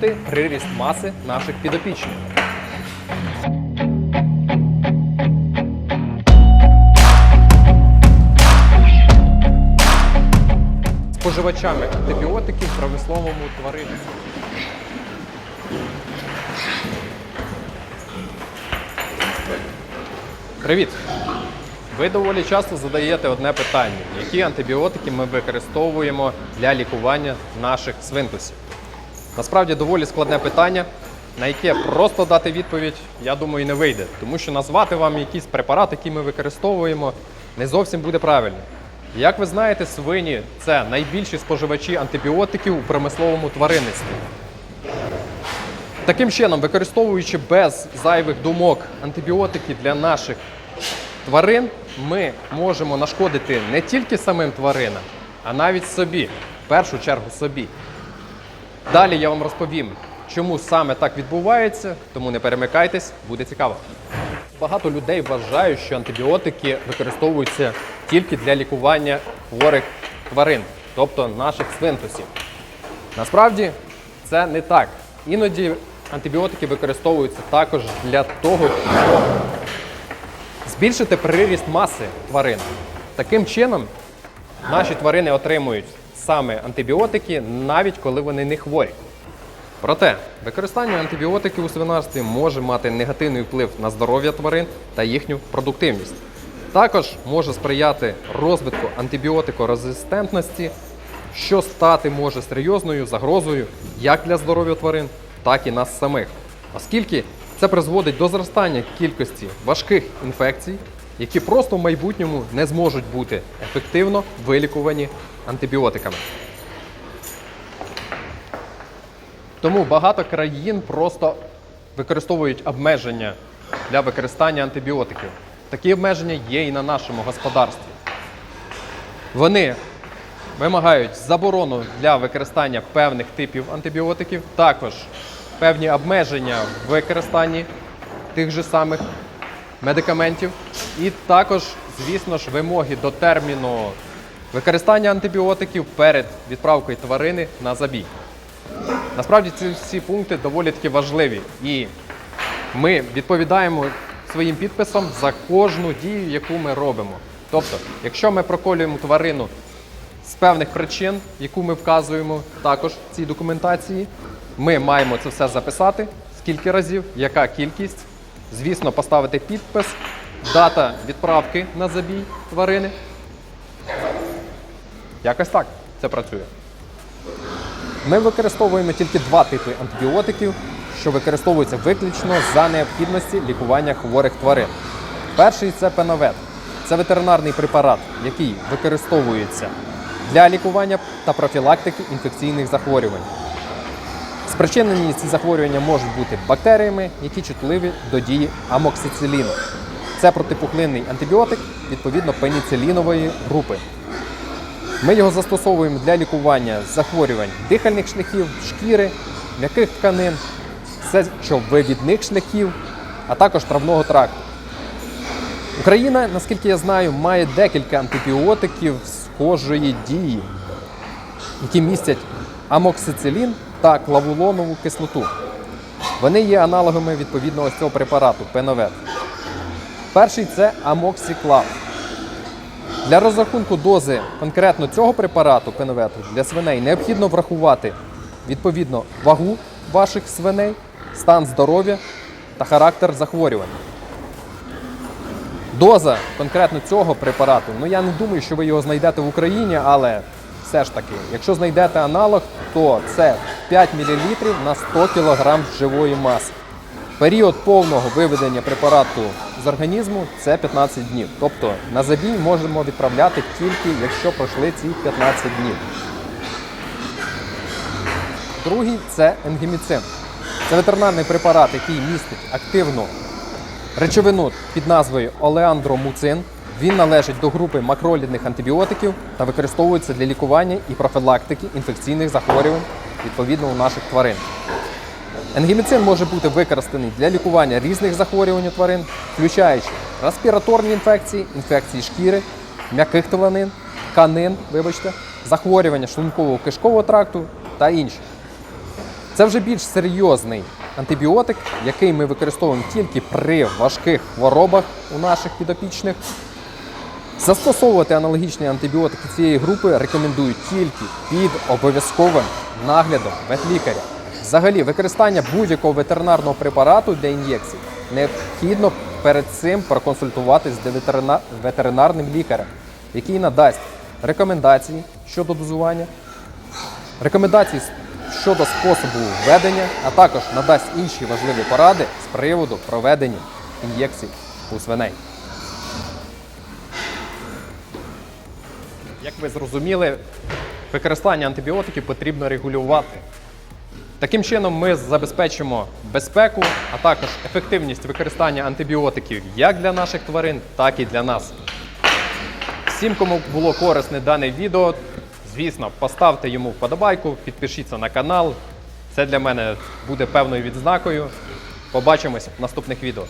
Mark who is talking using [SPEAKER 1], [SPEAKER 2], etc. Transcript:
[SPEAKER 1] збільшити приріст маси наших підопічних. Споживачами антибіотиків в промисловому тваринництві. Привіт! Ви доволі часто задаєте одне питання: які антибіотики ми використовуємо для лікування наших свинтусів? Насправді доволі складне питання, на яке просто дати відповідь, я думаю, не вийде, тому що назвати вам якийсь препарат, який ми використовуємо, не зовсім буде правильно. Як ви знаєте, свині це найбільші споживачі антибіотиків у промисловому тваринництві. Таким чином, використовуючи без зайвих думок антибіотики для наших тварин, ми можемо нашкодити не тільки самим тваринам, а навіть собі, в першу чергу собі. Далі я вам розповім, чому саме так відбувається, тому не перемикайтесь, буде цікаво. Багато людей вважають, що антибіотики використовуються тільки для лікування хворих тварин, тобто наших свинтусів. Насправді це не так. Іноді антибіотики використовуються також для того, щоб збільшити приріст маси тварин. Таким чином, наші тварини отримують саме антибіотики, навіть коли вони не хворі. Проте, використання антибіотиків у свинарстві може мати негативний вплив на здоров'я тварин та їхню продуктивність. Також може сприяти розвитку антибіотикорезистентності, що стати може серйозною загрозою як для здоров'я тварин, так і нас самих, оскільки це призводить до зростання кількості важких інфекцій, які просто в майбутньому не зможуть бути ефективно вилікувані антибіотиками. Тому багато країн просто використовують обмеження для використання антибіотиків. Такі обмеження є і на нашому господарстві. Вони вимагають заборону для використання певних типів антибіотиків, також певні обмеження в використанні тих же самих медикаментів, і також, звісно ж, вимоги до терміну використання антибіотиків перед відправкою тварини на забій. Насправді ці всі пункти доволі таки важливі, і ми відповідаємо своїм підписом за кожну дію, яку ми робимо. Тобто, якщо ми проколюємо тварину з певних причин, яку ми вказуємо також в цій документації, ми маємо це все записати, скільки разів, яка кількість, звісно, поставити підпис, дата відправки на забій тварини. Якось так це працює. Ми використовуємо тільки два типи антибіотиків, що використовуються виключно за необхідності лікування хворих тварин. Перший це пеновет. Це ветеринарний препарат, який використовується для лікування та профілактики інфекційних захворювань. Спричинені ці захворювання можуть бути бактеріями, які чутливі до дії амоксициліну. Це протипухлинний антибіотик відповідно пеніцилінової групи. Ми його застосовуємо для лікування захворювань дихальних шляхів, шкіри, м'яких тканин, сечовивідних шляхів, а також травного тракту. Україна, наскільки я знаю, має декілька антибіотиків схожої дії, які містять амоксицилін та клавулонову кислоту. Вони є аналогами відповідного ось цього препарату пеновет. Перший це амоксиклав. Для розрахунку дози конкретно цього препарату пеновету для свиней необхідно врахувати відповідно вагу ваших свиней, стан здоров'я та характер захворювань. Доза конкретно цього препарату, ну я не думаю, що ви його знайдете в Україні, але все ж таки, якщо знайдете аналог, то це 5 мл на 100 кг живої маси. Період повного виведення препарату з організму це 15 днів. Тобто на забій можемо відправляти тільки якщо пройшли ці 15 днів. Другий це енгеміцин. Це ветеринарний препарат, який містить активну речовину під назвою олеандромуцин. Він належить до групи макролідних антибіотиків та використовується для лікування і профілактики інфекційних захворювань відповідно у наших тварин. Енгеміцин може бути використаний для лікування різних захворювань у тварин, включаючи респіраторні інфекції, інфекції шкіри, м'яких тканин, тканин, вибачте, захворювання шлунково-кишкового тракту та інші. Це вже більш серйозний антибіотик, який ми використовуємо тільки при важких хворобах у наших підопічних. Застосовувати аналогічні антибіотики цієї групи рекомендують тільки під обов'язковим наглядом ветлікаря. Взагалі, використання будь-якого ветеринарного препарату для ін'єкцій необхідно перед цим проконсультуватись з ветеринарним лікарем, який надасть рекомендації щодо дозування, рекомендації щодо способу введення, а також надасть інші важливі поради з приводу проведення ін'єкцій у свиней. Як ви зрозуміли, використання антибіотиків потрібно регулювати. Таким чином, ми забезпечимо безпеку, а також ефективність використання антибіотиків як для наших тварин, так і для нас. Всім, кому було корисне дане відео, звісно, поставте йому вподобайку, підпишіться на канал. Це для мене буде певною відзнакою. Побачимось в наступних відео.